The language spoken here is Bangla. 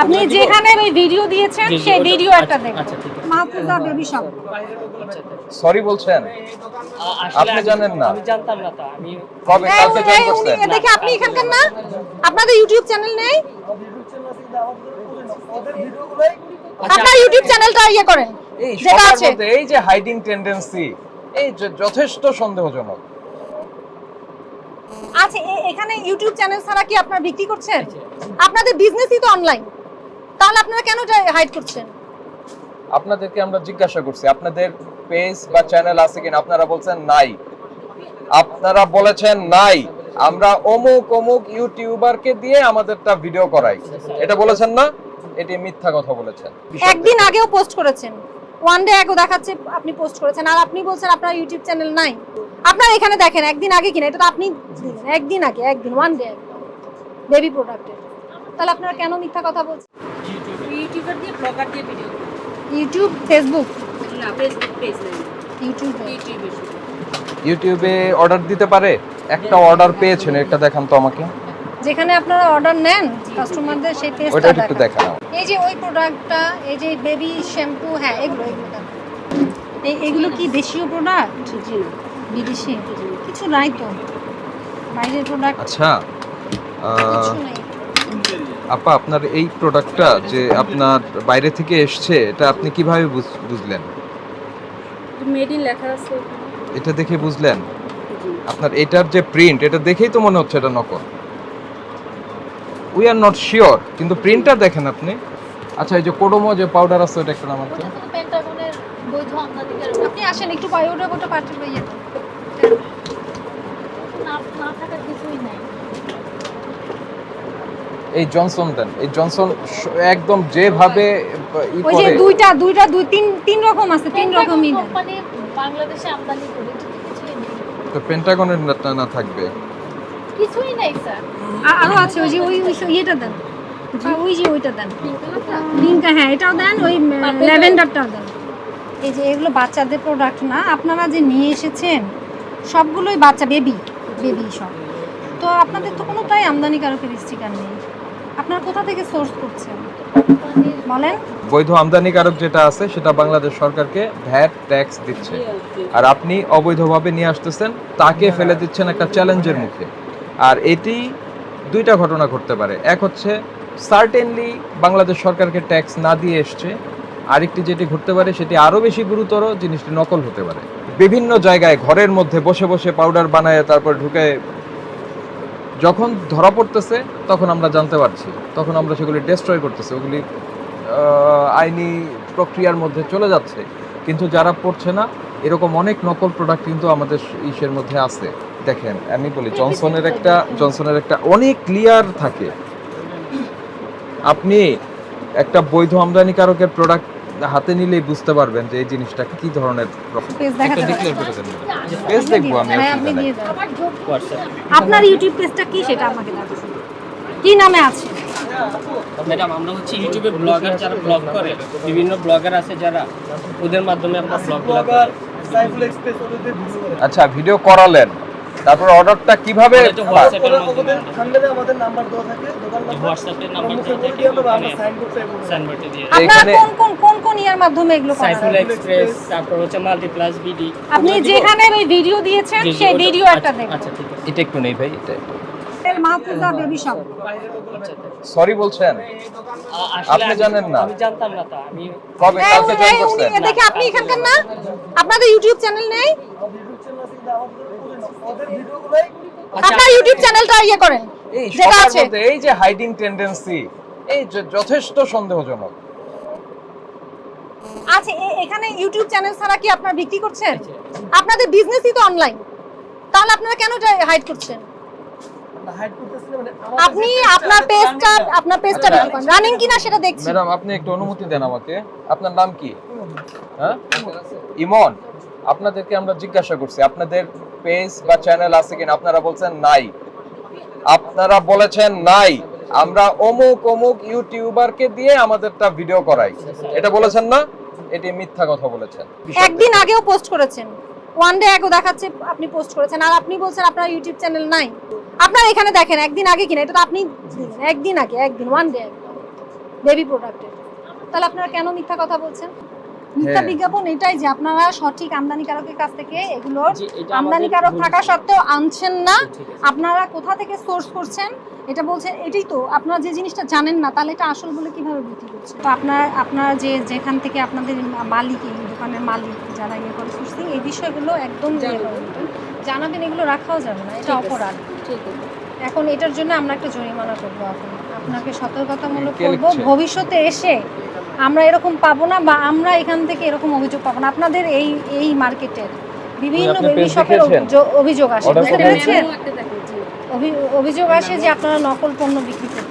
আপনি যেখানে ওই ভিডিও দিয়েছেন সেই ভিডিও একটা আচ্ছা, দেখুন। আচ্ছা। মাহফুজা বেবি শপ সরি বলছেন? আপনি জানেন না? আমি জানতাম না তো আমি কবে কালকে জয়েন করছেন? দেখি আপনি এখানকার না? আপনাদের ইউটিউব চ্যানেল নেই? আচ্ছা, আপনার ইউটিউব চ্যানেলটা ইয়ে করেন। এই যেটা আছে। এই যে হাইডিং টেন্ডেন্সি এই যে যথেষ্ট সন্দেহজনক। আচ্ছা এখানে ইউটিউব চ্যানেল ছাড়া কি আপনারা বিক্রি করছেন? আপনাদের বিজনেসই তো অনলাইন তাহলে আপনারা কেন হাইড করছেন? আপনাদেরকে আমরা জিজ্ঞাসা করছি আপনাদের পেজ বা চ্যানেল আছে কিনা? আপনারা বলছেন নাই। আপনারা বলেছেন নাই। আমরা অমুক অমুক ইউটিউবারকে দিয়ে আমাদেরটা ভিডিও করাই। এটা বলেছেন না? এটি মিথ্যা কথা বলেছেন। একদিন আগেও পোস্ট করেছেন। ওয়ান ডে আগেও দেখাচ্ছে আপনি পোস্ট করেছেন। আর আপনি বলছেন আপনার ইউটিউব চ্যানেল নাই। আপনার এখানে দেখেন একদিন আগে কিনা? এটা তো আপনি একদিন আগে একদিন ওয়ান ডে বেবি প্রোডাক্টের তাহলে আপনারা কেন মিথ্যা কথা বলছেন? ইউটিউবার দিয়ে ব্লগার দিয়ে ভিডিও ইউটিউব ফেসবুক না ফেসবুক পেজ নেই। ইউটিউব ইউটিউবে ইউটিউবে অর্ডার দিতে পারে? একটা অর্ডার পেয়েছেন এটা দেখান তো আমাকে। যেখানে আপনারা অর্ডার নেন কাস্টমারদের সেই পেজটা একটু দেখান। দেখান এই যে ওই প্রোডাক্টটা এই যে বেবি শ্যাম্পু হ্যাঁ এগুলো এগুলো এই এগুলো কি দেশীয় প্রোডাক্ট জি না। বিদেশি? কিছু নাই তো। বাইরের প্রোডাক্ট আচ্ছা কিছু নেই। আপা আপনার এই প্রোডাক্টটা যে আপনার বাইরে থেকে এসছে এটা আপনি কীভাবে বুঝ- বুঝলেন? মেড ইন লেখা আছে এটা দেখে বুঝলেন? আপনার এটার যে প্রিন্ট এটা দেখেই তো মনে হচ্ছে এটা নকল। উই আর নট শিওর কিন্তু প্রিন্টটা দেখেন আপনি। আচ্ছা এই যে কোডোমো যে পাউডার আছে ওটা একটা বৈধ আমদানিকার আপনি আসেন একটু পাঠিয়ে না না থাকার কিছুই নাই। এই জনসন দেন। এই জনসন একদম যেভাবে ওই যে দুইটা দুইটা দুই তিন তিন রকম আছে তিন রকমই। কোম্পানি বাংলাদেশে আমদানি করে তো পেন্টাগনের না থাকবে। কিছুই নেই স্যার। আরও আছে ওই যে ওই ইয়েটা দেন। ওই যে ওইটা দেন। পিঙ্কটা হ্যাঁ এটাও দেন ওই ল্যাভেন্ডারটাও দেন। এই যে এগুলো বাচ্চাদের প্রোডাক্ট না আপনারা যে নিয়ে এসেছেন সবগুলোই বাচ্চা বেবি বেবি সব। তো আপনাদের তো কোনো কোনোটাই আমদানিকারকের স্টিকার নেই। আপনারা কোথা থেকে সোর্স করছেন? বলেন। বৈধ আমদানিকারক যেটা আছে সেটা বাংলাদেশ সরকারকে ভ্যাট ট্যাক্স দিচ্ছে। আর আপনি অবৈধভাবে নিয়ে আসতেছেন তাকে ফেলে দিচ্ছেন একটা চ্যালেঞ্জের মুখে। আর এটি দুইটা ঘটনা ঘটতে পারে। এক হচ্ছে সার্টেনলি বাংলাদেশ সরকারকে ট্যাক্স না দিয়ে এসছে। আরেকটি যেটি ঘটতে পারে সেটি আরও বেশি গুরুতর জিনিসটি নকল হতে পারে। বিভিন্ন জায়গায় ঘরের মধ্যে বসে বসে পাউডার বানায় তারপর ঢুকে যখন ধরা পড়তেছে তখন আমরা জানতে পারছি। তখন আমরা সেগুলি ডেস্ট্রয় করতেছি ওগুলি আইনি প্রক্রিয়ার মধ্যে চলে যাচ্ছে। কিন্তু যারা পড়ছে না এরকম অনেক নকল প্রোডাক্ট কিন্তু আমাদের ইসের মধ্যে আছে। দেখেন আমি বলি জনসনের একটা জনসনের একটা অনেক ক্লিয়ার থাকে। আপনি একটা বৈধ আমদানিকারকের প্রোডাক্ট হাতে নিলেই বুঝতে পারবেন যে এই জিনিসটা কি ধরনের পেজ দেখব আমি আপনার ইউটিউব পেজটা কি সেটা আমাকে দেখান কি নামে আছে? ম্যাডাম আমরা হচ্ছে ইউটিউবে ব্লগার যারা ব্লগ করে বিভিন্ন ব্লগার আছে যারা ওদের মাধ্যমে আমরা ব্লগ আচ্ছা ভিডিও করালেন। তারপর অর্ডারটা কীভাবে এখানে- কোন কোন কোন কোন ইয়ার মাধ্যমে এগুলো করেন সাইফুল এক্সপ্রেস তারপর হচ্ছে মাল্টিপ্লাস বিডি আপনি যেখানে ওই ভিডিও দিয়েছেন সেই ভিডিও একটা আচ্ছা, দেখুন। আচ্ছা ঠিক আছে। এটা একটু নেই ভাই এটা মাহফুজা বেবি শপ সরি বলছেন? আপনি জানেন না? আমি জানতাম না তো আমি কবে কালকে জয়েন করছেন? দেখে আপনি এখানকার না? আপনাদের ইউটিউব চ্যানেল নেই? আপনার ইউটিউব চ্যানেলটা ইয়ে করেন যেটা আছে। এই যে হাইডিং টেন্ডেন্সি এই যে যথেষ্ট সন্দেহজনক। আচ্ছা এখানে ইউটিউব চ্যানেল ছাড়া কি আপনারা বিক্রি করছেন? আপনাদের বিজনেসই তো অনলাইন তাহলে আপনারা কেন হাইড করছেন? হাইড করতেছি মানে আপনি আপনার পেজটা আপনার পেজটা বিক্রি করেন। রানিং কিনা সেটা দেখছি। ম্যাডাম আপনি একটু অনুমতি দেন আমাকে। আপনার নাম কি? হ্যাঁ? ইমন। আপনাদেরকে আমরা জিজ্ঞাসা করছি। আপনাদের পেজ বা চ্যানেল আছে কিনা, আপনারা বলছেন নাই। আপনারা বলেছেন নাই। আমরা অমুক অমুক ইউটিউবারকে দিয়ে আমাদেরটা ভিডিও করাই। এটা বলেছেন না? এটি মিথ্যা কথা বলেছেন। একদিন আগেও পোস্ট করেছেন। ওয়ান ডে আগেও দেখাচ্ছে, আপনি পোস্ট করেছেন। আর আপনি বলছেন আপনার ইউটিউব চ্যানেল নাই। আপনার এখানে দেখেন, একদিন আগে কিনা, এটা তো আপনি একদিন আগে, একদিন ওয়ান ডে বেবি প্রোডাক্টের তাহলে আপনারা কেন মিথ্যা কথা বলছেন? মিথ্যা। বিজ্ঞাপন এটাই যে আপনারা সঠিক আমদানিকারকের কাছ থেকে এগুলোর আমদানিকারক থাকা সত্ত্বেও আনছেন না। আপনারা কোথা থেকে সোর্স করছেন? এটা বলছেন এটাই তো আপনারা যে জিনিসটা জানেন না তাহলে এটা আসল বলে কীভাবে বিক্রি করছেন? তো আপনার আপনারা যে যেখান থেকে আপনাদের মালিক এই দোকানের মালিক যারা ইয়ে করে সোর্সিং এই বিষয়গুলো একদম জানাবেন এগুলো রাখাও যাবে না এটা অপরাধ। ঠিক এখন এটার জন্য আমরা একটা জরিমানা করব এখন আপনাকে সতর্কতামূলক করব। করব ভবিষ্যতে এসে আমরা এরকম পাবো না বা আমরা এখান থেকে এরকম অভিযোগ পাবো না। আপনাদের এই এই মার্কেটের বিভিন্ন বিষয়ের বেবি শপের অভিযোগ- আসে বুঝতে পেরেছেন? অভিযোগ আসে যে আপনারা নকল পণ্য বিক্রি করছেন।